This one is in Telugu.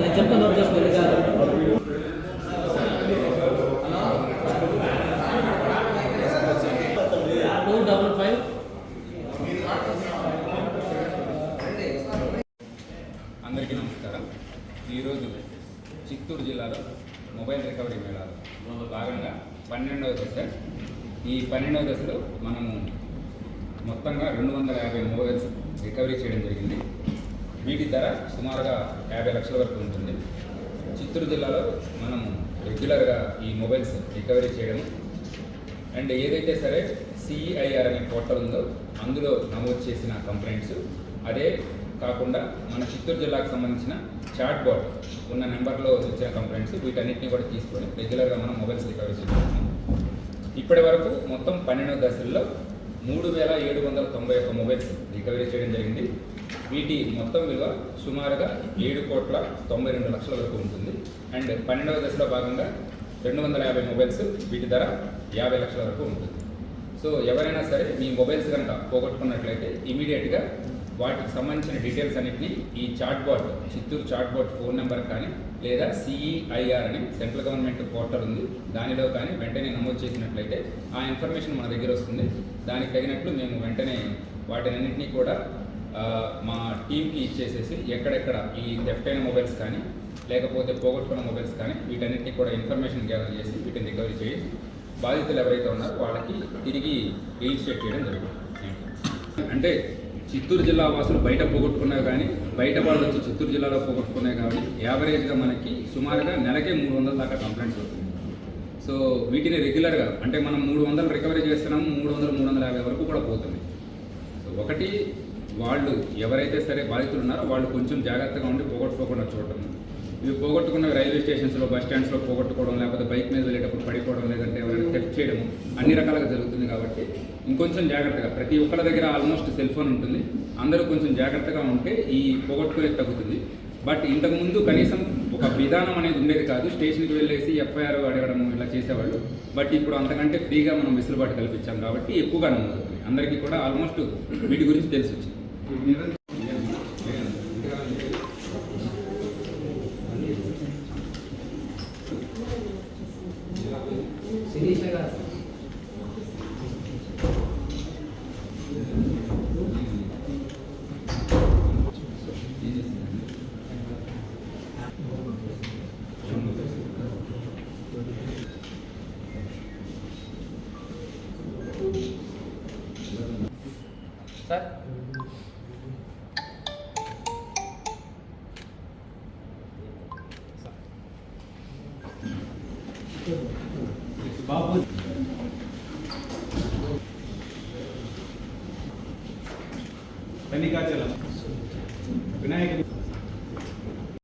నేను చెప్తాను నోట్ చేసుకోండి టూ డబల్ ఫైవ్ అందరికీ నమస్కారం. ఈరోజు చిత్తూరు జిల్లాలో మొబైల్ రికవరీ మేళాలో. భాగంగా పన్నెండవ దశ. ఈ పన్నెండవ దశలో మనము మొత్తంగా రెండు వందల యాభై మొబైల్స్ రికవరీ చేయడం జరిగింది. వీటి ధర సుమారుగా యాభై లక్షల వరకు ఉంటుంది. చిత్తూరు జిల్లాలో మనం రెగ్యులర్గా ఈ మొబైల్స్ రికవరీ చేయడం అండ్ ఏదైతే సరే సిఐఆర్ అనే పోర్టల్ ఉందో అందులో నమోదు చేసిన కంప్లైంట్స్. అదే కాకుండా మన చిత్తూరు జిల్లాకు సంబంధించిన చాట్ బాట్ ఉన్న నెంబర్లో వచ్చిన కంప్లైంట్స్ వీటన్నిటిని కూడా తీసుకొని రెగ్యులర్గా మనం మొబైల్స్ రికవరీ చేస్తున్నాం ఇప్పటి వరకు మొత్తం పన్నెండు దశల్లో మూడు వేల ఏడు వందల తొంభై ఒక్క మొబైల్స్ రికవరీ చేయడం జరిగింది. వీటి మొత్తం విలువ సుమారుగా ఏడు కోట్ల తొంభై రెండు లక్షల వరకు ఉంటుంది. అండ్ పన్నెండవ దశలో భాగంగా రెండు వందల యాభై మొబైల్స్ వీటి ధర యాభై లక్షల వరకు ఉంటుంది. సో ఎవరైనా సరే మీ మొబైల్స్ కనుక పోగొట్టుకున్నట్లయితే ఇమీడియట్గా వాటికి సంబంధించిన డీటెయిల్స్ అన్నింటినీ ఈ chat bot Chittoor chat bot phone number కానీ లేదా సిఈఐఆర్ అని సెంట్రల్ గవర్నమెంట్ పోర్టల్ ఉంది. దానిలో కానీ వెంటనే నమోదు చేసినట్లయితే ఆ ఇన్ఫర్మేషన్ మన దగ్గర వస్తుంది. దానికి తగినట్లు మేము వెంటనే వాటినన్నింటినీ కూడా మా టీంకి ఇచ్చేసేసి ఎక్కడెక్కడ ఈ థెఫ్ట్ అయిన మొబైల్స్ కానీ లేకపోతే పోగొట్టుకున్న మొబైల్స్ కానీ వీటన్నిటిని కూడా ఇన్ఫర్మేషన్ గ్యాదర్ చేసి వీటిని రికవరీ చేసి బాధితులు ఎవరైతే ఉన్నారో వాళ్ళకి తిరిగి రీఇన్స్టేట్ చేయడం జరుగుతుంది. అంటే చిత్తూరు జిల్లా వాసులు బయట పోగొట్టుకున్నా కానీ బయట వాళ్ళు వచ్చి చిత్తూరు జిల్లాలో పోగొట్టుకున్నా కానీ యావరేజ్గా మనకి సుమారుగా నెలకే మూడు వందల దాకా కంప్లైంట్స్ వస్తుంది సో వీటిని రెగ్యులర్గా అంటే మనం మూడు వందలు రికవరీ చేస్తున్నాము మూడు వందలు మూడు వందల యాభై వరకు కూడా పోతున్నాయి. సో ఒకటి వాళ్ళు ఎవరైతే సరే బాధితులు ఉన్నారో వాళ్ళు కొంచెం జాగ్రత్తగా ఉండి పోగొట్టుకోకుండా చూడటం. ఇవి పోగొట్టుకున్న రైల్వే స్టేషన్స్లో బస్ స్టాండ్స్లో పోగొట్టుకోవడం లేకపోతే బైక్ మీద వెళ్ళేటప్పుడు పడిపోవడం లేదంటే ఎవరైనా టెస్ట్ చేయడం అన్ని రకాలుగా జరుగుతుంది కాబట్టి ఇంకొంచెం జాగ్రత్తగా ప్రతి ఒక్కళ్ళ దగ్గర ఆల్మోస్ట్ సెల్ ఫోన్ ఉంటుంది. అందరూ కొంచెం జాగ్రత్తగా ఉంటే ఈ పోగొట్టుకునేది తగ్గుతుంది. బట్ ఇంతకుముందు కనీసం ఒక విధానం అనేది ఉండేది కాదు. స్టేషన్కి వెళ్ళేసి ఎఫ్ఐఆర్ అడగడము ఇలా చేసేవాళ్ళు. బట్ ఇప్పుడు అంతకంటే ఫ్రీగా మనం వెసులుబాటు కల్పించాం కాబట్టి ఎక్కువగా నమోదవుతుంది అందరికీ కూడా ఆల్మోస్ట్ వీటి గురించి తెలిసి. వచ్చింది శిరీష గారు సార్ బాబు కన్నికాచలం వినాయకుడు.